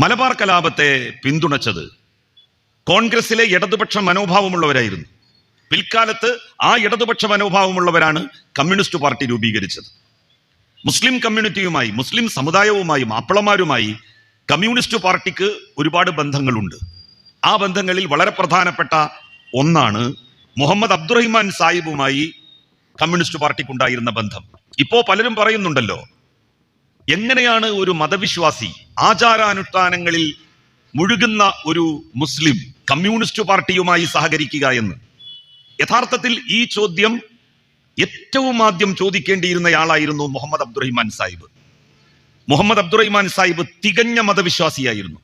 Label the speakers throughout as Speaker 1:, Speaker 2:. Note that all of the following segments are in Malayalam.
Speaker 1: മലബാർ കലാപത്തെ പിന്തുണച്ചത് കോൺഗ്രസിലെ ഇടതുപക്ഷ മനോഭാവമുള്ളവരായിരുന്നു. പിൽക്കാലത്ത് ആ ഇടതുപക്ഷ മനോഭാവമുള്ളവരാണ് കമ്മ്യൂണിസ്റ്റ് പാർട്ടി രൂപീകരിച്ചത്. മുസ്ലിം കമ്മ്യൂണിറ്റിയുമായി മുസ്ലിം സമുദായവുമായി മാപ്പിളമാരുമായി കമ്മ്യൂണിസ്റ്റ് പാർട്ടിക്ക് ഒരുപാട് ബന്ധങ്ങളുണ്ട്. ആ ബന്ധങ്ങളിൽ വളരെ പ്രധാനപ്പെട്ട ഒന്നാണ് മുഹമ്മദ് അബ്ദുറഹിമാൻ സാഹിബുമായി കമ്മ്യൂണിസ്റ്റ് പാർട്ടിക്കുണ്ടായിരുന്ന ബന്ധം. ഇപ്പോൾ പലരും പറയുന്നുണ്ടല്ലോ എങ്ങനെയാണ് ഒരു മതവിശ്വാസി ആചാരാനുഷ്ഠാനങ്ങളിൽ മുഴുകുന്ന ഒരു മുസ്ലിം കമ്മ്യൂണിസ്റ്റ് പാർട്ടിയുമായി സഹകരിക്കുക എന്ന്? യഥാർത്ഥത്തിൽ ഈ ചോദ്യം ഏറ്റവും ആദ്യം ചോദിക്കേണ്ടിയിരുന്നയാളായിരുന്നു മുഹമ്മദ് അബ്ദുറഹിമാൻ സാഹിബ്. മുഹമ്മദ് അബ്ദുറഹിമാൻ സാഹിബ് തികഞ്ഞ മതവിശ്വാസിയായിരുന്നു.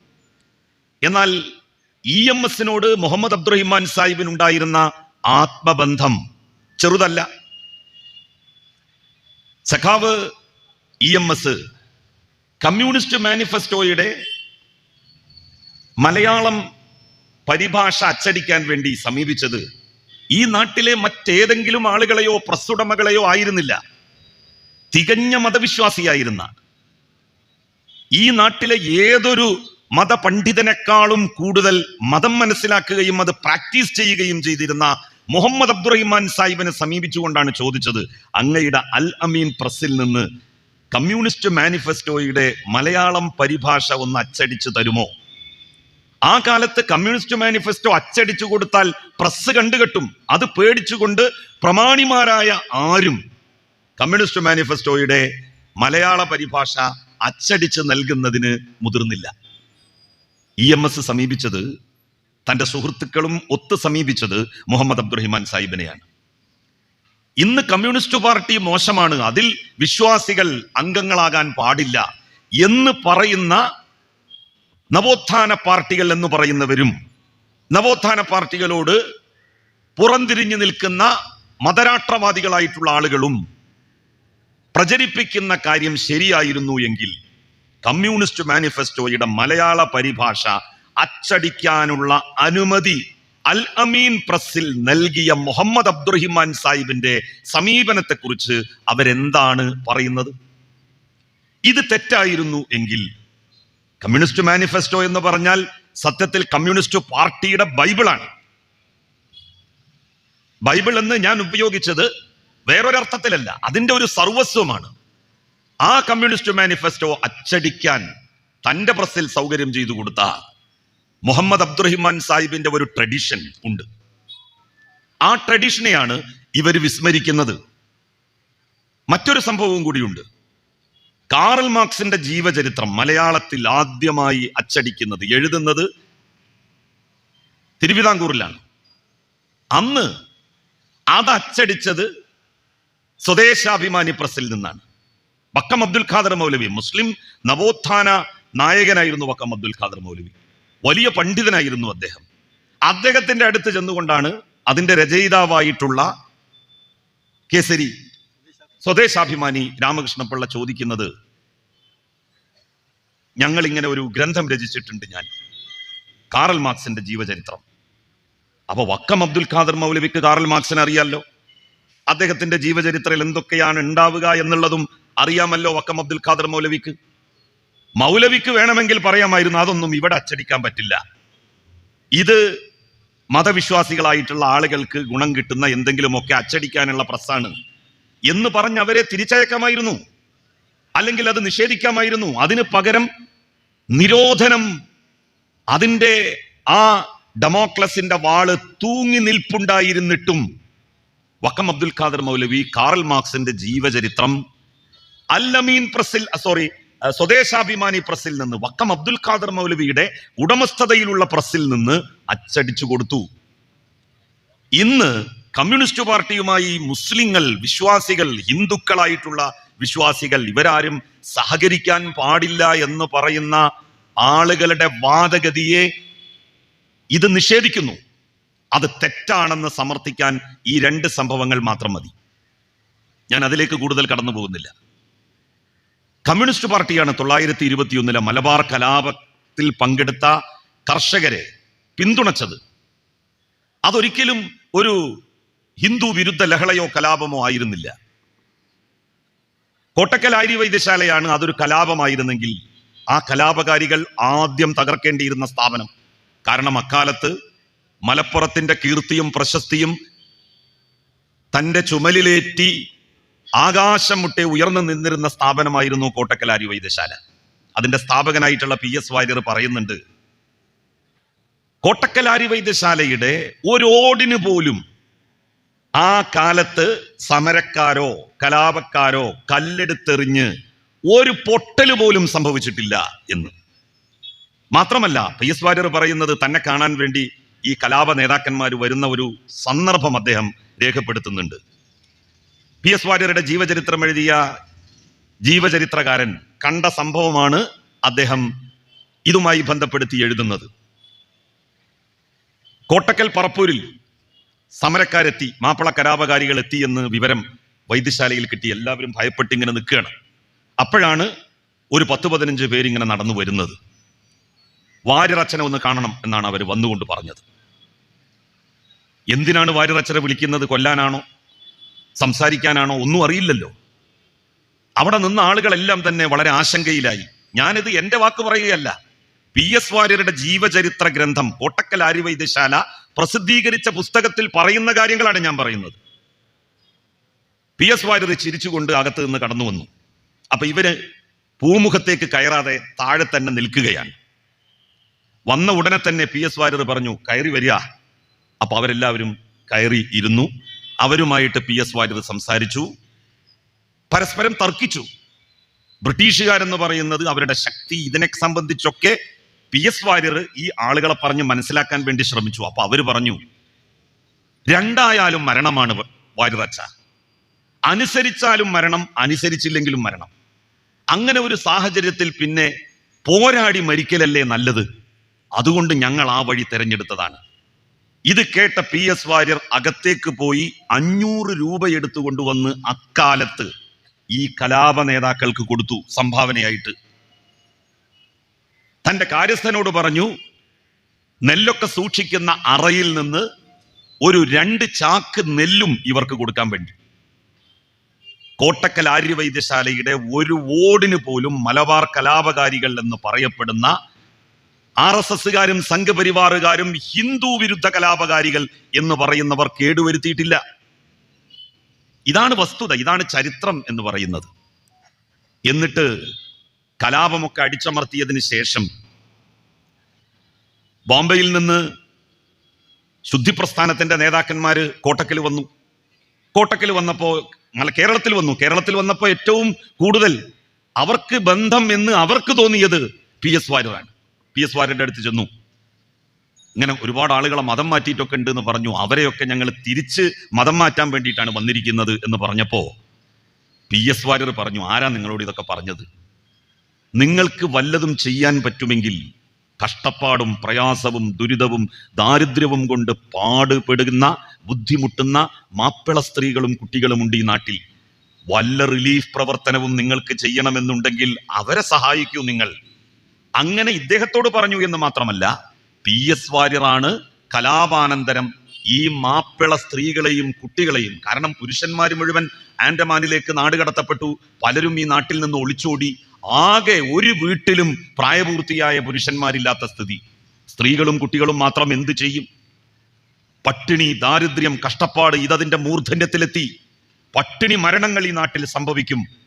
Speaker 1: എന്നാൽ ഇ എം എസിനോട് മുഹമ്മദ് അബ്ദുറഹിമാൻ സാഹിബിനുണ്ടായിരുന്ന ആത്മബന്ധം ചെറുതല്ല. സഖാവ് ഇ എം എസ് കമ്മ്യൂണിസ്റ്റ് മാനിഫെസ്റ്റോയുടെ മലയാളം പരിഭാഷ അച്ചടിക്കാൻ വേണ്ടി സമീപിച്ചത് ഈ നാട്ടിലെ മറ്റേതെങ്കിലും ആളുകളെയോ പ്രസുടമകളെയോ ആയിരുന്നില്ല. തികഞ്ഞ മതവിശ്വാസിയായിരുന്ന. ഈ നാട്ടിലെ ഏതൊരു മതപണ്ഡിതനേക്കാളും കൂടുതൽ മതം മനസ്സിലാക്കുകയും അത് പ്രാക്ടീസ് ചെയ്യുകയും ചെയ്തിരുന്ന മുഹമ്മദ് അബ്ദുറഹിമാൻ സാഹിബിനെ സമീപിച്ചുകൊണ്ടാണ് ചോദിച്ചത്. അങ്ങയുടെ അൽ അമീൻ പ്രസ്സിൽ നിന്ന് കമ്മ്യൂണിസ്റ്റ് മാനിഫെസ്റ്റോയുടെ മലയാളം പരിഭാഷ ഒന്ന് അച്ചടിച്ചു തരുമോ? ആ കാലത്ത് കമ്മ്യൂണിസ്റ്റ് മാനിഫെസ്റ്റോ അച്ചടിച്ചു കൊടുത്താൽ പ്രസ് കണ്ടുകെട്ടും. അത് പേടിച്ചുകൊണ്ട് പ്രമാണിമാരായ ആരും കമ്മ്യൂണിസ്റ്റ് മാനിഫെസ്റ്റോയുടെ മലയാള പരിഭാഷ അച്ചടിച്ച് നൽകുന്നതിന് മുതിർന്നില്ല. ഇ എം എസ് സമീപിച്ചത് തന്റെ സുഹൃത്തുക്കളും ഒത്ത് സമീപിച്ചത് മുഹമ്മദ് അബ്ദുറഹിമാൻ സാഹിബിനെയാണ്. ഇന്ന് കമ്മ്യൂണിസ്റ്റ് പാർട്ടി മോശമാണ്. അതിൽ വിശ്വാസികൾ അംഗങ്ങളാകാൻ പാടില്ല എന്ന് പറയുന്ന നവോത്ഥാന പാർട്ടികൾ എന്ന് പറയുന്നവരും നവോത്ഥാന പാർട്ടികളോട് പുറംതിരിഞ്ഞു നിൽക്കുന്ന മതരാഷ്ട്രവാദികളായിട്ടുള്ള ആളുകളും പ്രചരിപ്പിക്കുന്ന കാര്യം ശരിയായിരുന്നു എങ്കിൽ കമ്മ്യൂണിസ്റ്റ് മാനിഫെസ്റ്റോയുടെ മലയാള പരിഭാഷ അച്ചടിക്കാനുള്ള അനുമതി അൽ അമീൻ പ്രസിൽ നൽകിയ മുഹമ്മദ് അബ്ദുറഹിമാൻ സാഹിബിന്റെ സമീപനത്തെക്കുറിച്ച് അവരെന്താണ് പറയുന്നത്? ഇത് തെറ്റായിരുന്നു എങ്കിൽ കമ്മ്യൂണിസ്റ്റ് മാനിഫെസ്റ്റോ എന്ന് പറഞ്ഞാൽ സത്യത്തിൽ കമ്മ്യൂണിസ്റ്റ് പാർട്ടിയുടെ ബൈബിളാണ്. ബൈബിൾ എന്ന് ഞാൻ ഉപയോഗിച്ചത് വേറൊരർത്ഥത്തിലല്ല അതിന്റെ ഒരു സർവസ്വമാണ്. ആ കമ്മ്യൂണിസ്റ്റ് മാനിഫെസ്റ്റോ അച്ചടിക്കാൻ തന്റെ പ്രസിൽ സൗകര്യം ചെയ്തു കൊടുത്ത മുഹമ്മദ് അബ്ദുറഹിമാൻ സാഹിബിന്റെ ഒരു ട്രഡീഷൻ ഉണ്ട്. ആ ട്രഡീഷനെയാണ് ഇവർ വിസ്മരിക്കുന്നത്. മറ്റൊരു സംഭവവും കൂടിയുണ്ട്. കാറൽ മാർക്സിന്റെ ജീവചരിത്രം മലയാളത്തിൽ ആദ്യമായി അച്ചടിക്കുന്നത് എഴുതുന്നത് തിരുവിതാംകൂറിലാണ്. അന്ന് അത് അച്ചടിച്ചത് സ്വദേശാഭിമാനി പ്രസിൽ നിന്നാണ്. വക്കം അബ്ദുൽ ഖാദർ മൗലവി മുസ്ലിം നവോത്ഥാന നായകനായിരുന്നു വക്കം അബ്ദുൽ ഖാദർ മൗലവി. വലിയ പണ്ഡിതനായിരുന്നു അദ്ദേഹം. അദ്ദേഹത്തിന്റെ അടുത്ത് ചെന്നുകൊണ്ടാണ് അതിന്റെ രചയിതാവായിട്ടുള്ള കേസരി സ്വദേശാഭിമാനി രാമകൃഷ്ണപിള്ള ചോദിക്കുന്നത്. ഞങ്ങൾ ഇങ്ങനെ ഒരു ഗ്രന്ഥം രചിച്ചിട്ടുണ്ട് ഞാൻ. കാറൽ മാർക്സിന്റെ ജീവചരിത്രം. അപ്പൊ വക്കം അബ്ദുൽ ഖാദർ മൗലവിക്ക് കാറൽ മാർക്സിനെ അറിയാമല്ലോ അദ്ദേഹത്തിന്റെ ജീവചരിത്രത്തിൽ എന്തൊക്കെയാണ് ഉണ്ടാവുക എന്നുള്ളതും അറിയാമല്ലോ വക്കം അബ്ദുൽ ഖാദർ മൗലവിക്ക്. മൗലവിക്ക് വേണമെങ്കിൽ പറയാമായിരുന്നു അതൊന്നും ഇവിടെ അച്ചടിക്കാൻ പറ്റില്ല. ഇത് മതവിശ്വാസികളായിട്ടുള്ള ആളുകൾക്ക് ഗുണം കിട്ടുന്ന എന്തെങ്കിലുമൊക്കെ അച്ചടിക്കാനുള്ള പ്രസ്സാണ്. എന്ന് പറഞ്ഞ് അവരെ തിരിച്ചയക്കാമായിരുന്നു. അല്ലെങ്കിൽ അത് നിഷേധിക്കാമായിരുന്നു. അതിന് പകരം നിരോധനം അതിന്റെ ആ ഡെമോക്ലസിന്റെ വാൾ തൂങ്ങി നിൽപ്പുണ്ടായിരുന്നിട്ടും വക്കം അബ്ദുൽ ഖാദർ മൗലവി കാറൽ മാർക്സിന്റെ ജീവചരിത്രം അല്ലമീൻ പ്രസിൽ സോറി സ്വദേശാഭിമാനി പ്രസിൽ നിന്ന് വക്കം അബ്ദുൽ ഖാദർ മൗലവിയുടെ ഉടമസ്ഥതയിലുള്ള പ്രസിൽ നിന്ന് അച്ചടിച്ചു കൊടുത്തു. ഇന്ന് കമ്മ്യൂണിസ്റ്റ് പാർട്ടിയുമായി മുസ്ലിങ്ങൾ വിശ്വാസികൾ ഹിന്ദുക്കളായിട്ടുള്ള വിശ്വാസികൾ ഇവരാരും സഹകരിക്കാൻ പാടില്ല എന്ന് പറയുന്ന ആളുകളുടെ വാദഗതിയെ ഇത് നിഷേധിക്കുന്നു. അത് തെറ്റാണെന്ന് സമർത്ഥിക്കാൻ ഈ രണ്ട് സംഭവങ്ങൾ മാത്രം മതി. ഞാൻ അതിലേക്ക് കൂടുതൽ കടന്നു പോകുന്നില്ല കമ്മ്യൂണിസ്റ്റ് പാർട്ടിയാണ് തൊള്ളായിരത്തി ഇരുപത്തിയൊന്നിലെ മലബാർ കലാപത്തിൽ പങ്കെടുത്ത കർഷകരെ പിന്തുണച്ചത്. അതൊരിക്കലും ഒരു ഹിന്ദു വിരുദ്ധ ലഹളയോ കലാപമോ ആയിരുന്നില്ല. കോട്ടക്കൽ ആര്യ വൈദ്യശാലയാണ് അതൊരു കലാപമായിരുന്നെങ്കിൽ ആ കലാപകാരികൾ ആദ്യം തകർക്കേണ്ടിയിരുന്ന സ്ഥാപനം. കാരണം അക്കാലത്ത് മലപ്പുറത്തിന്റെ കീർത്തിയും പ്രശസ്തിയും തന്റെ ചുമലിലേറ്റി ആകാശം മുട്ടെ ഉയർന്നു നിന്നിരുന്ന സ്ഥാപനമായിരുന്നു കോട്ടക്കലാരി വൈദ്യശാല. അതിന്റെ സ്ഥാപകനായിട്ടുള്ള പി എസ് വാര്യർ പറയുന്നുണ്ട് കോട്ടക്കലാരി വൈദ്യശാലയുടെ ഒരു ഓടിന് പോലും ആ കാലത്ത് സമരക്കാരോ കലാപക്കാരോ കല്ലെടുത്തെറിഞ്ഞ് ഒരു പൊട്ടൽ പോലും സംഭവിച്ചിട്ടില്ല എന്ന്. മാത്രമല്ല പി എസ് വാര്യർ പറയുന്നത് തന്നെ കാണാൻ വേണ്ടി ഈ കലാപ നേതാക്കന്മാർ വരുന്ന ഒരു സന്ദർഭം അദ്ദേഹം രേഖപ്പെടുത്തുന്നുണ്ട്. പി എസ് വാര്യരുടെ ജീവചരിത്രം എഴുതിയ ജീവചരിത്രകാരൻ കണ്ട സംഭവമാണ് അദ്ദേഹം ഇതുമായി ബന്ധപ്പെടുത്തി എഴുതുന്നത്. കോട്ടക്കൽ പറപ്പൂരിൽ സമരക്കാരെത്തി മാപ്പിള കലാപകാരികൾ എത്തി എന്ന് വിവരം വൈദ്യശാലയിൽ കിട്ടി. എല്ലാവരും ഭയപ്പെട്ട് ഇങ്ങനെ നിൽക്കുകയാണ്. അപ്പോഴാണ് ഒരു പത്ത് പതിനഞ്ച് പേരിങ്ങനെ നടന്നു വരുന്നത്. വാര്യറച്ചനെ ഒന്ന് കാണണം എന്നാണ് അവർ വന്നുകൊണ്ട് പറഞ്ഞത്. എന്തിനാണ് വാര്യറച്ചനെ വിളിക്കുന്നത്? കൊല്ലാനാണോ? സംസാരിക്കാനാണോ ഒന്നും അറിയില്ലല്ലോ. അവിടെ നിന്ന ആളുകളെല്ലാം തന്നെ വളരെ ആശങ്കയിലായി. ഞാനിത് എന്റെ വാക്ക് പറയുകയല്ല. പി എസ് വാര്യരുടെ ജീവചരിത്ര ഗ്രന്ഥം കോട്ടക്കൽ ആര്യവൈദ്യശാല പ്രസിദ്ധീകരിച്ച പുസ്തകത്തിൽ പറയുന്ന കാര്യങ്ങളാണ് ഞാൻ പറയുന്നത്. പി എസ് വാര്യർ ചിരിച്ചുകൊണ്ട് അകത്ത് നിന്ന് കടന്നു വന്നു. അപ്പൊ ഇവർ പൂമുഖത്തേക്ക് കയറാതെ താഴെ തന്നെ നിൽക്കുകയാണ്. വന്ന ഉടനെ തന്നെ പി എസ് വാര്യർ പറഞ്ഞു കയറി വരിക. അപ്പൊ അവരെല്ലാവരും കയറി ഇരുന്നു. അവരുമായിട്ട് പി എസ് വാര്യർ സംസാരിച്ചു. പരസ്പരം തർക്കിച്ചു. ബ്രിട്ടീഷുകാരെന്ന് പറയുന്നത് അവരുടെ ശക്തി ഇതിനെ സംബന്ധിച്ചൊക്കെ പി എസ് വാര്യർ ഈ ആളുകളെ പറഞ്ഞ് മനസ്സിലാക്കാൻ വേണ്ടി ശ്രമിച്ചു. അപ്പൊ അവർ പറഞ്ഞു രണ്ടായാലും മരണമാണ് വാര്യറച്ച അനുസരിച്ചാലും മരണം അനുസരിച്ചില്ലെങ്കിലും മരണം. അങ്ങനെ ഒരു സാഹചര്യത്തിൽ പിന്നെ പോരാടി മരിക്കലല്ലേ നല്ലത്? അതുകൊണ്ട് ഞങ്ങൾ ആ വഴി തെരഞ്ഞെടുത്തതാണ്. ഇത് കേട്ട പി എസ് വാര്യർ അകത്തേക്ക് പോയി അഞ്ഞൂറ് രൂപ എടുത്തു കൊണ്ടുവന്ന് അക്കാലത്ത് ഈ കലാപ നേതാക്കൾക്ക് കൊടുത്തു സംഭാവനയായിട്ട്. തന്റെ കാര്യസ്ഥനോട് പറഞ്ഞു നെല്ലൊക്കെ സൂക്ഷിക്കുന്ന അറയിൽ നിന്ന് ഒരു രണ്ട് ചാക്ക് നെല്ലും ഇവർക്ക് കൊടുക്കാൻ വേണ്ടി. കോട്ടക്കൽ ആര്യവൈദ്യശാലയുടെ ഒരു ഓടിന് പോലും മലബാർ കലാപകാരികൾ എന്ന് പറയപ്പെടുന്ന ആർ എസ് എസ്സുകാരും സംഘപരിവാറുകാരും ഹിന്ദു വിരുദ്ധ കലാപകാരികൾ എന്ന് പറയുന്നവർ കേടുവരുത്തിയിട്ടില്ല. ഇതാണ് വസ്തുത ഇതാണ് ചരിത്രം എന്ന് പറയുന്നത്. എന്നിട്ട് കലാപമൊക്കെ അടിച്ചമർത്തിയതിന് ശേഷം ബോംബെയിൽ നിന്ന് ശുദ്ധിപ്രസ്ഥാനത്തിന്റെ നേതാക്കന്മാര് കോട്ടക്കൽ വന്നു. കോട്ടക്കൽ വന്നപ്പോൾ മല കേരളത്തിൽ വന്നു. കേരളത്തിൽ വന്നപ്പോൾ ഏറ്റവും കൂടുതൽ അവർക്ക് ബന്ധം എന്ന് അവർക്ക് തോന്നിയത് പി എസ് വാര്യരാണ്. പി എസ് വാര്യരുടെ അടുത്ത് ചെന്നു. ഇങ്ങനെ ഒരുപാട് ആളുകളെ മതം മാറ്റിയിട്ടൊക്കെ ഉണ്ട് എന്ന് പറഞ്ഞു. അവരെയൊക്കെ ഞങ്ങൾ തിരിച്ച് മതം മാറ്റാൻ വേണ്ടിയിട്ടാണ് വന്നിരിക്കുന്നത് എന്ന് പറഞ്ഞപ്പോൾ പി എസ് വാര്യർ പറഞ്ഞു ആരാ നിങ്ങളോട് ഇതൊക്കെ പറഞ്ഞത്? നിങ്ങൾക്ക് വല്ലതും ചെയ്യാൻ പറ്റുമെങ്കിൽ കഷ്ടപ്പാടും പ്രയാസവും ദുരിതവും ദാരിദ്ര്യവും കൊണ്ട് പാടുപെടുന്ന ബുദ്ധിമുട്ടുന്ന മാപ്പിള സ്ത്രീകളും കുട്ടികളും ഉണ്ട് ഈ നാട്ടിൽ. വല്ല റിലീഫ് പ്രവർത്തനവും നിങ്ങൾക്ക് ചെയ്യണമെന്നുണ്ടെങ്കിൽ അവരെ സഹായിക്കൂ നിങ്ങൾ. അങ്ങനെ ഇദ്ദേഹത്തോട് പറഞ്ഞു എന്ന് മാത്രമല്ല പി എസ് വാര്യറാണ് കലാപാനന്തരം ഈ മാപ്പിള സ്ത്രീകളെയും കുട്ടികളെയും കാരണം പുരുഷന്മാർ മുഴുവൻ ആൻഡമാനിലേക്ക് നാടുകടത്തപ്പെട്ടു പലരും ഈ നാട്ടിൽ നിന്ന് ഒളിച്ചോടി ആകെ ഒരു വീട്ടിലും പ്രായപൂർത്തിയായ പുരുഷന്മാരില്ലാത്ത സ്ഥിതി. സ്ത്രീകളും കുട്ടികളും മാത്രം എന്ത് ചെയ്യും? പട്ടിണി ദാരിദ്ര്യം കഷ്ടപ്പാട് ഇതതിന്റെ മൂർധന്യത്തിലെത്തി. പട്ടിണി മരണങ്ങൾ ഈ നാട്ടിൽ സംഭവിക്കും.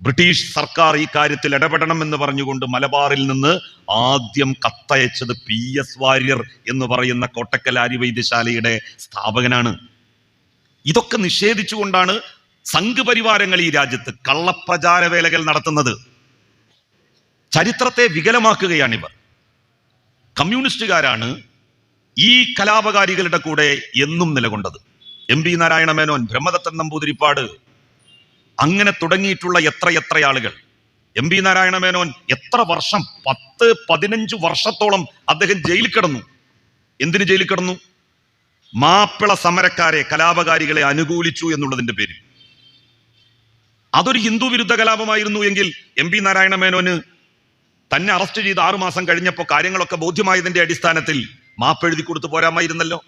Speaker 1: ബ്രിട്ടീഷ് സർക്കാർ ഈ കാര്യത്തിൽ ഇടപെടണം എന്ന് പറഞ്ഞുകൊണ്ട് മലബാറിൽ നിന്ന് ആദ്യം കത്തയച്ചത് പി എസ് വാര്യർ എന്ന് പറയുന്ന കോട്ടക്കൽ ആര്യ വൈദ്യശാലയുടെ സ്ഥാപകനാണ്. ഇതൊക്കെ നിഷേധിച്ചുകൊണ്ടാണ് സംഘപരിവാരങ്ങൾ ഈ രാജ്യത്ത് കള്ളപ്രചാര വേലകൾ നടത്തുന്നത്. ചരിത്രത്തെ വികലമാക്കുകയാണിവർ. കമ്മ്യൂണിസ്റ്റുകാരാണ് ഈ കലാപകാരികളുടെ കൂടെ എന്നും നിലകൊണ്ടത്. എം പി നാരായണ മേനോൻ ബ്രഹ്മദത്തൻ നമ്പൂതിരിപ്പാട് അങ്ങനെ തുടങ്ങിയിട്ടുള്ള എത്ര എത്ര ആളുകൾ? എം പി നാരായണ മേനോൻ എത്ര വർഷം പത്ത് പതിനഞ്ച് വർഷത്തോളം അദ്ദേഹം ജയിലിൽ കിടന്നു. എന്തിന് ജയിലിൽ കിടന്നു? മാപ്പിള സമരക്കാരെ കലാപകാരികളെ അനുകൂലിച്ചു എന്നുള്ളതിന്റെ പേരിൽ. അതൊരു ഹിന്ദു വിരുദ്ധ കലാപമായിരുന്നു എങ്കിൽ എം പി നാരായണ മേനോന് തന്നെ അറസ്റ്റ് ചെയ്ത് ആറുമാസം കഴിഞ്ഞപ്പോൾ കാര്യങ്ങളൊക്കെ ബോധ്യമായതിന്റെ അടിസ്ഥാനത്തിൽ മാപ്പ് എഴുതി കൊടുത്തു പോരാമായിരുന്നല്ലോ.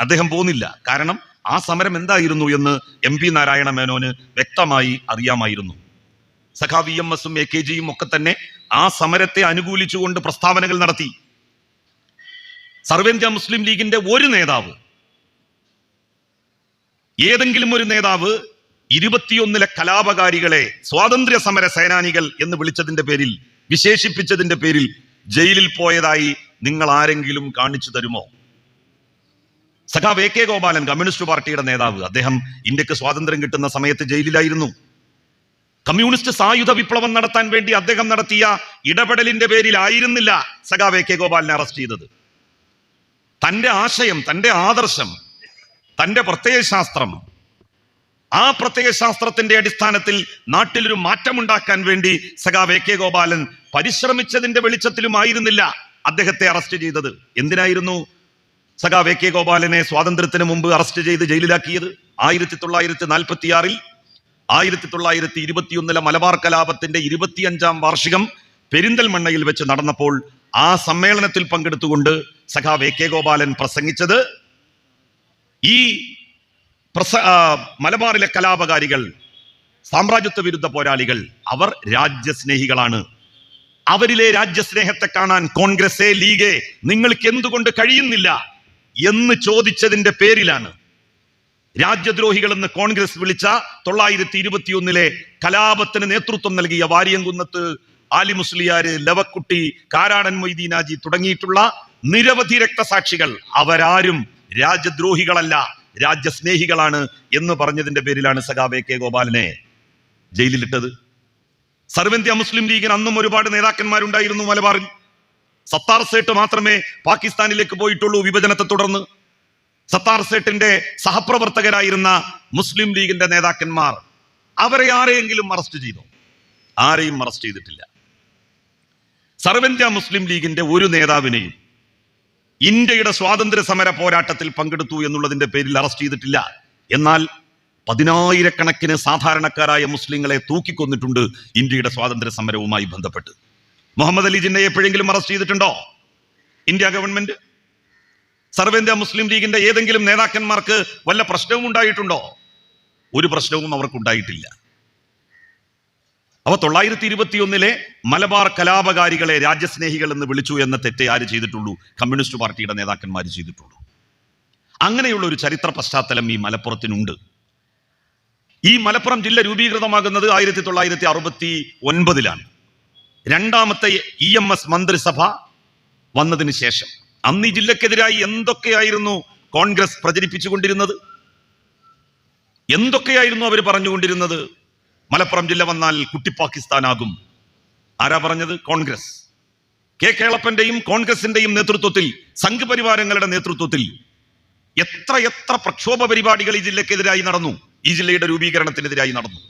Speaker 1: അദ്ദേഹം പോകുന്നില്ല കാരണം ആ സമരം എന്തായിരുന്നു എന്ന് എം പി നാരായണ മേനോന് വ്യക്തമായി അറിയാമായിരുന്നു. സഖാ വി എം എസും എ കെ ജിയും ഒക്കെ തന്നെ ആ സമരത്തെ അനുകൂലിച്ചുകൊണ്ട് പ്രസ്താവനകൾ നടത്തി. സർവേന്ത്യ മുസ്ലിം ലീഗിന്റെ ഒരു നേതാവ് ഏതെങ്കിലും ഒരു നേതാവ് ഇരുപത്തിയൊന്നിലെ കലാപകാരികളെ സ്വാതന്ത്ര്യ സമര സേനാനികൾ എന്ന് വിളിച്ചതിന്റെ പേരിൽ വിശേഷിപ്പിച്ചതിന്റെ പേരിൽ ജയിലിൽ പോയതായി നിങ്ങൾ ആരെങ്കിലും കാണിച്ചു തരുമോ? സഖാവ് എ കെ ഗോപാലൻ കമ്മ്യൂണിസ്റ്റ് പാർട്ടിയുടെ നേതാവ്. അദ്ദേഹം ഇന്ത്യയ്ക്ക് സ്വാതന്ത്ര്യം കിട്ടുന്ന സമയത്ത് ജയിലിലായിരുന്നു. കമ്മ്യൂണിസ്റ്റ് സായുധ വിപ്ലവം നടത്താൻ വേണ്ടി അദ്ദേഹം നടത്തിയ ഇടപെടലിന്റെ പേരിലായിരുന്നില്ല സഖാവ് എ കെ ഗോപാലിനെ അറസ്റ്റ് ചെയ്തത്. തന്റെ ആശയം തന്റെ ആദർശം തന്റെ പ്രത്യയശാസ്ത്രം ആ പ്രത്യയശാസ്ത്രത്തിന്റെ അടിസ്ഥാനത്തിൽ നാട്ടിലൊരു മാറ്റമുണ്ടാക്കാൻ വേണ്ടി സഖാവ് എ കെ ഗോപാലൻ പരിശ്രമിച്ചതിന്റെ വെളിച്ചത്തിലുമായിരുന്നില്ല അദ്ദേഹത്തെ അറസ്റ്റ് ചെയ്തത്. എന്തിനായിരുന്നു? സഖാവ് വെ കെ ഗോപാലനെ സ്വാതന്ത്ര്യത്തിന് മുമ്പ് അറസ്റ്റ് ചെയ്ത് ജയിലിലാക്കിയത് ആയിരത്തി തൊള്ളായിരത്തി നാൽപ്പത്തി ആറിൽ ആയിരത്തി തൊള്ളായിരത്തി ഇരുപത്തിയൊന്നിലെ മലബാർ കലാപത്തിന്റെ ഇരുപത്തിയഞ്ചാം വാർഷികം പെരിന്തൽമണ്ണയിൽ വെച്ച് നടന്നപ്പോൾ ആ സമ്മേളനത്തിൽ പങ്കെടുത്തുകൊണ്ട് സഖാ വെ കെ ഗോപാലൻ പ്രസംഗിച്ചത്. ഈ പ്രസ മലബാറിലെ കലാപകാരികൾ സാമ്രാജ്യത്വ വിരുദ്ധ പോരാളികൾ അവർ രാജ്യസ്നേഹികളാണ്. അവരിലെ രാജ്യസ്നേഹത്തെ കാണാൻ കോൺഗ്രസ് ലീഗേ നിങ്ങൾക്ക് എന്തുകൊണ്ട് കഴിയുന്നില്ല? എന്ന് ചോദിച്ചതിന്റെ പേരിലാണ് രാജ്യദ്രോഹികൾ എന്ന് കോൺഗ്രസ് വിളിച്ച തൊള്ളായിരത്തി ഇരുപത്തിയൊന്നിലെ കലാപത്തിന് നേതൃത്വം നൽകിയ വാരിയംകുന്നത്ത് ആലി മുസ്ലിയാര് ലവക്കുട്ടി കാരാടൻ മൊയ്തീനാജി തുടങ്ങിയിട്ടുള്ള നിരവധി രക്തസാക്ഷികൾ അവരാരും രാജ്യദ്രോഹികളല്ല രാജ്യസ്നേഹികളാണ് എന്ന് പറഞ്ഞതിന്റെ പേരിലാണ് സഖാബെ കെ ഗോപാലനെ ജയിലിലിട്ടത്. സർവന്ത്യ മുസ്ലിം ലീഗിന് അന്നും ഒരുപാട് നേതാക്കന്മാരുണ്ടായിരുന്നു മലബാറിൽ. സത്താർ സേട്ട് മാത്രമേ പാകിസ്ഥാനിലേക്ക് പോയിട്ടുള്ളൂ വിഭജനത്തെ തുടർന്ന്. സത്താർ സേട്ടിന്റെ സഹപ്രവർത്തകരായിരുന്ന മുസ്ലിം ലീഗിന്റെ നേതാക്കന്മാർ അവരെ ആരെയെങ്കിലും അറസ്റ്റ് ചെയ്തു? ആരെയും അറസ്റ്റ് ചെയ്തിട്ടില്ല. സർവന്ത്യ മുസ്ലിം ലീഗിന്റെ ഒരു നേതാവിനെയും ഇന്ത്യയുടെ സ്വാതന്ത്ര്യ സമര പോരാട്ടത്തിൽ പങ്കെടുത്തു എന്നുള്ളതിന്റെ പേരിൽ അറസ്റ്റ് ചെയ്തിട്ടില്ല. എന്നാൽ പതിനായിരക്കണക്കിന് സാധാരണക്കാരായ മുസ്ലിങ്ങളെ തൂക്കിക്കൊന്നിട്ടുണ്ട് ഇന്ത്യയുടെ സ്വാതന്ത്ര്യ സമരവുമായി ബന്ധപ്പെട്ട്. മുഹമ്മദ് അലി ജിന്നയെ എപ്പോഴെങ്കിലും അറസ്റ്റ് ചെയ്തിട്ടുണ്ടോ? ഇന്ത്യ ഗവൺമെന്റ് സർവേന്ത്യ മുസ്ലിം ലീഗിന്റെ ഏതെങ്കിലും നേതാക്കന്മാർക്ക് വല്ല പ്രശ്നവും ഉണ്ടായിട്ടുണ്ടോ? ഒരു പ്രശ്നവും അവർക്ക് ഉണ്ടായിട്ടില്ല അവ തൊള്ളായിരത്തി ഇരുപത്തിയൊന്നിലെ മലബാർ കലാപകാരികളെ രാജ്യസ്നേഹികൾ എന്ന് വിളിച്ചു എന്ന തെറ്റേ ആര് ചെയ്തിട്ടുള്ളൂ? കമ്മ്യൂണിസ്റ്റ് പാർട്ടിയുടെ നേതാക്കന്മാർ ചെയ്തിട്ടുള്ളൂ. അങ്ങനെയുള്ള ഒരു ചരിത്ര പശ്ചാത്തലം ഈ മലപ്പുറത്തിനുണ്ട്. ഈ മലപ്പുറം ജില്ല രൂപീകൃതമാകുന്നത് ആയിരത്തി തൊള്ളായിരത്തി അറുപത്തി ഒൻപതിലാണ് രണ്ടാമത്തെ ഇ എം എസ് മന്ത്രിസഭ വന്നതിന് ശേഷം. അന്ന് ഈ ജില്ലക്കെതിരായി എന്തൊക്കെയായിരുന്നു കോൺഗ്രസ് പ്രചരിപ്പിച്ചുകൊണ്ടിരുന്നത്? എന്തൊക്കെയായിരുന്നു അവർ പറഞ്ഞുകൊണ്ടിരുന്നത്? മലപ്പുറം ജില്ല വന്നാൽ കുട്ടി പാകിസ്ഥാനാകും. ആരാ പറഞ്ഞത്? കോൺഗ്രസ്. കെ കേളപ്പന്റെയും കോൺഗ്രസിന്റെയും നേതൃത്വത്തിൽ സംഘപരിവാരങ്ങളുടെ നേതൃത്വത്തിൽ എത്ര എത്ര പ്രക്ഷോഭ പരിപാടികൾ ഈ ജില്ലക്കെതിരായി നടന്നു? ഈ ജില്ലയുടെ രൂപീകരണത്തിനെതിരായി നടന്നു.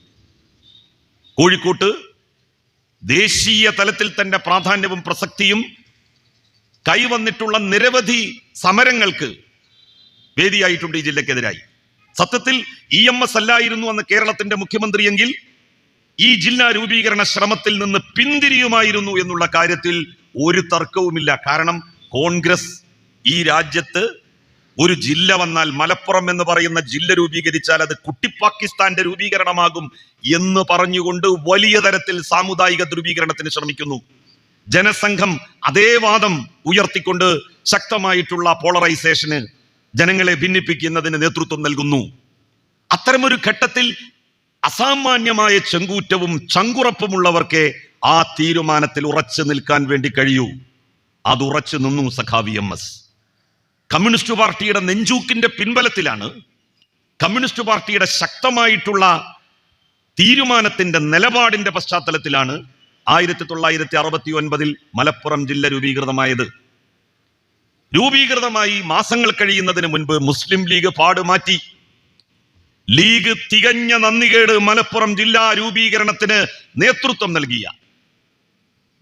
Speaker 1: കോഴിക്കോട്ട് ദേശീയ തലത്തിൽ തന്നെ പ്രാധാന്യവും പ്രസക്തിയും കൈവന്നിട്ടുള്ള നിരവധി സമരങ്ങൾക്ക് വേദിയായിട്ടുണ്ട് ഈ ജില്ലക്കെതിരായി സത്യത്തിൽ ഇ എം എസ് അല്ലായിരുന്നു അന്ന് കേരളത്തിന്റെ മുഖ്യമന്ത്രിയെങ്കിൽ ഈ ജില്ലാ രൂപീകരണ ശ്രമത്തിൽ നിന്ന് പിന്തിരിയുമായിരുന്നു എന്നുള്ള കാര്യത്തിൽ ഒരു തർക്കവുമില്ല. കാരണം കോൺഗ്രസ് ഈ രാജ്യത്ത് ഒരു ജില്ല വന്നാൽ മലപ്പുറം എന്ന് പറയുന്ന ജില്ല രൂപീകരിച്ചാൽ അത് കുട്ടി പാകിസ്ഥാന്റെ രൂപീകരണമാകും എന്ന് പറഞ്ഞുകൊണ്ട് വലിയ തരത്തിൽ സാമുദായിക ധ്രുവീകരണത്തിന് ശ്രമിക്കുന്നു. ജനസംഘം അതേ വാദം ഉയർത്തിക്കൊണ്ട് ശക്തമായിട്ടുള്ള പോളറൈസേഷന് ജനങ്ങളെ ഭിന്നിപ്പിക്കുന്നതിന് നേതൃത്വം നൽകുന്നു. അത്തരമൊരു ഘട്ടത്തിൽ അസാമാന്യമായ ചെങ്കൂറ്റവും ചങ്കുറപ്പുമുള്ളവർക്ക് ആ തീരുമാനത്തിൽ ഉറച്ചു നിൽക്കാൻ വേണ്ടി കഴിയൂ. അത് ഉറച്ചു നിന്നു സഖാവി എം എസ്. കമ്മ്യൂണിസ്റ്റ് പാർട്ടിയുടെ നെഞ്ചൂക്കിന്റെ പിൻബലത്തിലാണ് കമ്മ്യൂണിസ്റ്റ് പാർട്ടിയുടെ ശക്തമായിട്ടുള്ള തീരുമാനത്തിന്റെ നിലപാടിന്റെ പശ്ചാത്തലത്തിലാണ് ആയിരത്തി തൊള്ളായിരത്തി അറുപത്തി ഒൻപതിൽ മലപ്പുറം ജില്ല രൂപീകൃതമായത്. രൂപീകൃതമായി മാസങ്ങൾ കഴിയുന്നതിന് മുൻപ് മുസ്ലിം ലീഗ് പാടുമാറ്റി ലീഗ് തികഞ്ഞ നന്ദികേട് മലപ്പുറം ജില്ലാ രൂപീകരണത്തിന് നേതൃത്വം നൽകിയ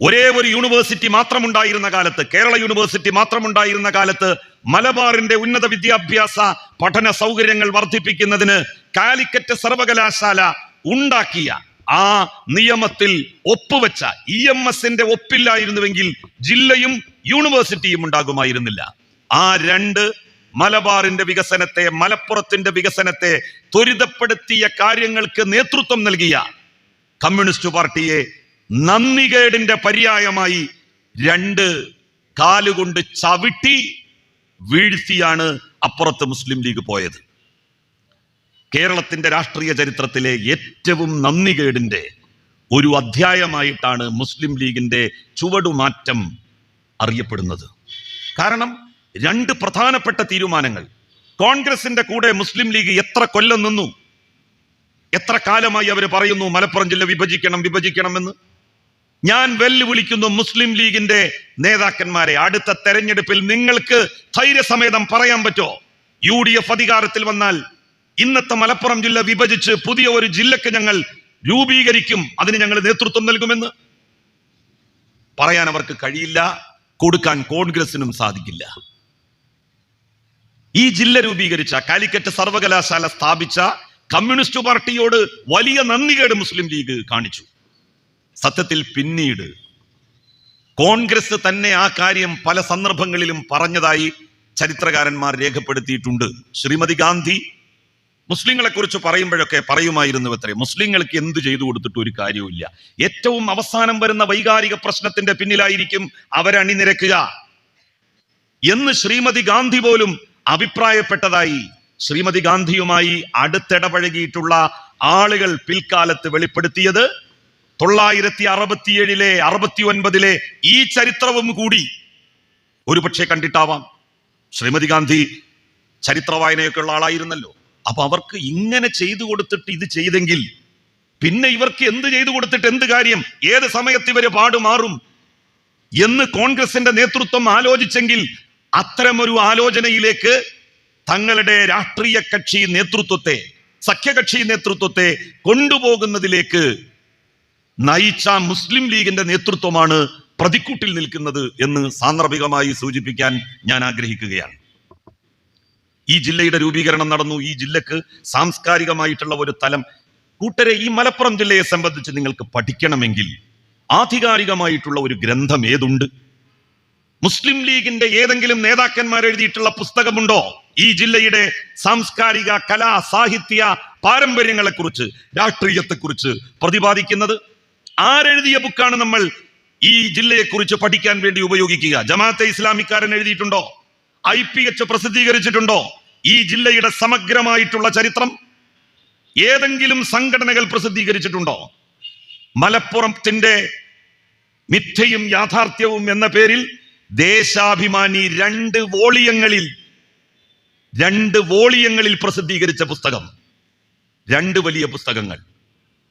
Speaker 1: ഒരേ ഒരു യൂണിവേഴ്സിറ്റി മാത്രമുണ്ടായിരുന്ന കാലത്ത് കേരള യൂണിവേഴ്സിറ്റി മാത്രമുണ്ടായിരുന്ന കാലത്ത് മലബാറിന്റെ ഉന്നത വിദ്യാഭ്യാസ പഠന സൗകര്യങ്ങൾ വർദ്ധിപ്പിക്കുന്നതിന് കാലിക്കറ്റ് സർവകലാശാല ഉണ്ടാക്കിയ ആ നിയമത്തിൽ ഒപ്പുവെച്ച ഇ എം എസിന്റെ ഒപ്പില്ലായിരുന്നുവെങ്കിൽ ജില്ലയും യൂണിവേഴ്സിറ്റിയും ഉണ്ടാകുമായിരുന്നില്ല. ആ രണ്ട് മലബാറിന്റെ വികസനത്തെ മലപ്പുറത്തിന്റെ വികസനത്തെ ത്വരിതപ്പെടുത്തിയ കാര്യങ്ങൾക്ക് നേതൃത്വം നൽകിയ കമ്മ്യൂണിസ്റ്റ് പാർട്ടിയെ നന്ദികേടിന്റെ പര്യായമായി രണ്ട് കാലുകൊണ്ട് ചവിട്ടി വീഴ്ത്തിയാണ് അപ്പുറത്ത് മുസ്ലിം ലീഗ് പോയത്. കേരളത്തിന്റെ രാഷ്ട്രീയ ചരിത്രത്തിലെ ഏറ്റവും നന്ദികേടിന്റെ ഒരു അധ്യായമായിട്ടാണ് മുസ്ലിം ലീഗിന്റെ ചുവടുമാറ്റം അറിയപ്പെടുന്നത്. കാരണം രണ്ട് പ്രധാനപ്പെട്ട തീരുമാനങ്ങൾ. കോൺഗ്രസിന്റെ കൂടെ മുസ്ലിം ലീഗ് എത്ര കൊല്ലം നിന്നു? എത്ര കാലമായി അവർ പറയുന്നു മലപ്പുറം ജില്ല വിഭജിക്കണം വിഭജിക്കണമെന്ന്? ഞാൻ വെല്ലുവിളിക്കുന്നു മുസ്ലിം ലീഗിന്റെ നേതാക്കന്മാരെ. അടുത്ത തെരഞ്ഞെടുപ്പിൽ നിങ്ങൾക്ക് ധൈര്യസമേതം പറയാൻ പറ്റുമോ യു ഡി എഫ് അധികാരത്തിൽ വന്നാൽ ഇന്നത്തെ മലപ്പുറം ജില്ല വിഭജിച്ച് പുതിയ ഒരു ജില്ലക്ക് ഞങ്ങൾ രൂപീകരിക്കും. അതിന് ഞങ്ങൾ നേതൃത്വം നൽകുമെന്ന്. പറയാൻ അവർക്ക് കഴിയില്ല കൊടുക്കാൻ കോൺഗ്രസിനും സാധിക്കില്ല. ഈ ജില്ല രൂപീകരിച്ച കാലിക്കറ്റ് സർവകലാശാല സ്ഥാപിച്ച കമ്മ്യൂണിസ്റ്റ് പാർട്ടിയോട് വലിയ നന്ദികേട് മുസ്ലിം ലീഗ് കാണിച്ചു. സത്യത്തിൽ പിന്നീട് കോൺഗ്രസ് തന്നെ ആ കാര്യം പല സന്ദർഭങ്ങളിലും പറഞ്ഞതായി ചരിത്രകാരന്മാർ രേഖപ്പെടുത്തിയിട്ടുണ്ട്. ശ്രീമതി ഗാന്ധി മുസ്ലിങ്ങളെ കുറിച്ച് പറയുമ്പോഴൊക്കെ പറയുമായിരുന്നു അത്രേ മുസ്ലിങ്ങൾക്ക് എന്ത് ചെയ്തു കൊടുത്തിട്ട് ഒരു കാര്യവുമില്ല. ഏറ്റവും അവസാനം വരുന്ന വൈകാരിക പ്രശ്നത്തിന്റെ പിന്നിലായിരിക്കും അവരണിനിരക്കുക എന്ന് ശ്രീമതി ഗാന്ധി പോലും അഭിപ്രായപ്പെട്ടതായി ശ്രീമതി ഗാന്ധിയുമായി അടുത്തിടപഴകിയിട്ടുള്ള ആളുകൾ പിൽക്കാലത്ത് വെളിപ്പെടുത്തിയത് തൊള്ളായിരത്തി അറുപത്തിയേഴിലെ അറുപത്തി ഒൻപതിലെ ഈ ചരിത്രവും കൂടി ഒരുപക്ഷെ കണ്ടിട്ടാവാം. ശ്രീമതി ഗാന്ധി ചരിത്ര വായനയൊക്കെ ഉള്ള ആളായിരുന്നല്ലോ. അപ്പൊ അവർക്ക് ഇങ്ങനെ ചെയ്തു കൊടുത്തിട്ട് ഇത് ചെയ്തെങ്കിൽ പിന്നെ ഇവർക്ക് എന്ത് ചെയ്തു കൊടുത്തിട്ട് എന്ത് കാര്യം ഏത് സമയത്ത് ഇവർ പാടുമാറും എന്ന് കോൺഗ്രസിന്റെ നേതൃത്വം ആലോചിച്ചെങ്കിൽ അത്തരമൊരു ആലോചനയിലേക്ക് തങ്ങളുടെ രാഷ്ട്രീയ കക്ഷി നേതൃത്വത്തെ സഖ്യകക്ഷി നേതൃത്വത്തെ കൊണ്ടുപോകുന്നതിലേക്ക് നയിച്ച മുസ്ലിം ലീഗിന്റെ നേതൃത്വമാണ് പ്രതിക്കൂട്ടിൽ നിൽക്കുന്നത് എന്ന് സാന്ദർഭികമായി സൂചിപ്പിക്കാൻ ഞാൻ ആഗ്രഹിക്കുകയാണ്. ഈ ജില്ലയുടെ രൂപീകരണം നടന്നു. ഈ ജില്ലക്ക് സാംസ്കാരികമായിട്ടുള്ള ഒരു തലം. കൂട്ടരെ ഈ മലപ്പുറം ജില്ലയെ സംബന്ധിച്ച് നിങ്ങൾക്ക് പഠിക്കണമെങ്കിൽ ആധികാരികമായിട്ടുള്ള ഒരു ഗ്രന്ഥം ഏതുണ്ട്? മുസ്ലിം ലീഗിന്റെ ഏതെങ്കിലും നേതാക്കന്മാർ എഴുതിയിട്ടുള്ള പുസ്തകമുണ്ടോ? ഈ ജില്ലയുടെ സാംസ്കാരിക കലാ സാഹിത്യ പാരമ്പര്യങ്ങളെക്കുറിച്ച് രാഷ്ട്രീയത്തെക്കുറിച്ച് പ്രതിപാദിക്കുന്നത്? ആരെഴുതിയ ബുക്കാണ് നമ്മൾ ഈ ജില്ലയെക്കുറിച്ച് പഠിക്കാൻ വേണ്ടി ഉപയോഗിക്കുക. ജമാഅത്തെ ഇസ്ലാമിക്കാരൻ എഴുതിയിട്ടുണ്ടോ? ഐ പി എച്ച് പ്രസിദ്ധീകരിച്ചിട്ടുണ്ടോ? ഈ ജില്ലയുടെ സമഗ്രമായിട്ടുള്ള ചരിത്രം? ഏതെങ്കിലും സംഘടനകൾ പ്രസിദ്ധീകരിച്ചിട്ടുണ്ടോ? മലപ്പുറത്തിന്റെ മിഥ്യയും യാഥാർത്ഥ്യവും എന്ന പേരിൽ ദേശാഭിമാനി രണ്ട് വോളിയങ്ങളിൽ രണ്ട് വോളിയങ്ങളിൽ പ്രസിദ്ധീകരിച്ച പുസ്തകം. രണ്ട് വലിയ പുസ്തകങ്ങൾ.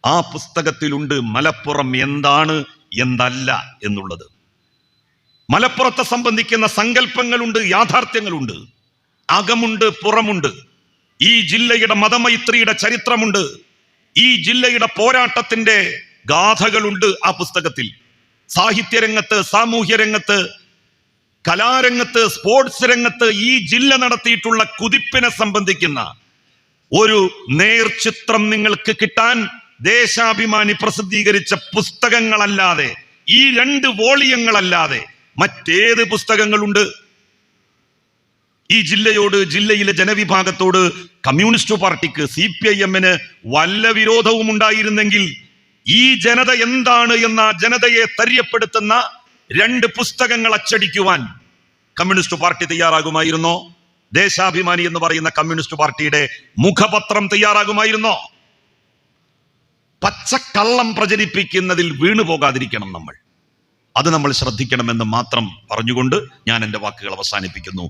Speaker 1: ആ പുസ്തകത്തിലുണ്ട് മലപ്പുറം എന്താണ് എന്തല്ല എന്നുള്ളത്. മലപ്പുറത്തെ സംബന്ധിക്കുന്ന സങ്കല്പങ്ങളുണ്ട് യാഥാർത്ഥ്യങ്ങളുണ്ട്. അകമുണ്ട് പുറമുണ്ട്. ഈ ജില്ലയുടെ മതമൈത്രിയുടെ ചരിത്രമുണ്ട്. ഈ ജില്ലയുടെ പോരാട്ടത്തിന്റെ ഗാഥകളുണ്ട് ആ പുസ്തകത്തിൽ. സാഹിത്യരംഗത്ത് സാമൂഹ്യ രംഗത്ത് കലാരംഗത്ത് സ്പോർട്സ് രംഗത്ത് ഈ ജില്ല നടത്തിയിട്ടുള്ള കുതിപ്പിനെ സംബന്ധിക്കുന്ന ഒരു നേർചിത്രം നിങ്ങൾക്ക് കിട്ടാൻ ദേശാഭിമാനി പ്രസിദ്ധീകരിച്ച പുസ്തകങ്ങളല്ലാതെ ഈ രണ്ട് വോളിയങ്ങളല്ലാതെ മറ്റേത് പുസ്തകങ്ങളുണ്ട്? ഈ ജില്ലയോട് ജില്ലയിലെ ജനവിഭാഗത്തോട് കമ്മ്യൂണിസ്റ്റ് പാർട്ടിക്ക് സി പി ഐ എമ്മിന് വല്ല വിരോധവും ഉണ്ടായിരുന്നെങ്കിൽ ഈ ജനത എന്താണ് എന്ന ജനതയെ തര്യപ്പെടുത്തുന്ന രണ്ട് പുസ്തകങ്ങൾ അച്ചടിക്കുവാൻ കമ്മ്യൂണിസ്റ്റ് പാർട്ടി തയ്യാറാകുമായിരുന്നോ? ദേശാഭിമാനി എന്ന് പറയുന്ന കമ്മ്യൂണിസ്റ്റ് പാർട്ടിയുടെ മുഖപത്രം തയ്യാറാകുമായിരുന്നോ? പച്ചക്കള്ളം പ്രചരിപ്പിക്കുന്നതിൽ വീണു പോകാതിരിക്കണം നമ്മൾ. അത് നമ്മൾ ശ്രദ്ധിക്കണമെന്ന് മാത്രം പറഞ്ഞുകൊണ്ട് ഞാൻ എന്റെ വാക്കുകൾ അവസാനിപ്പിക്കുന്നു.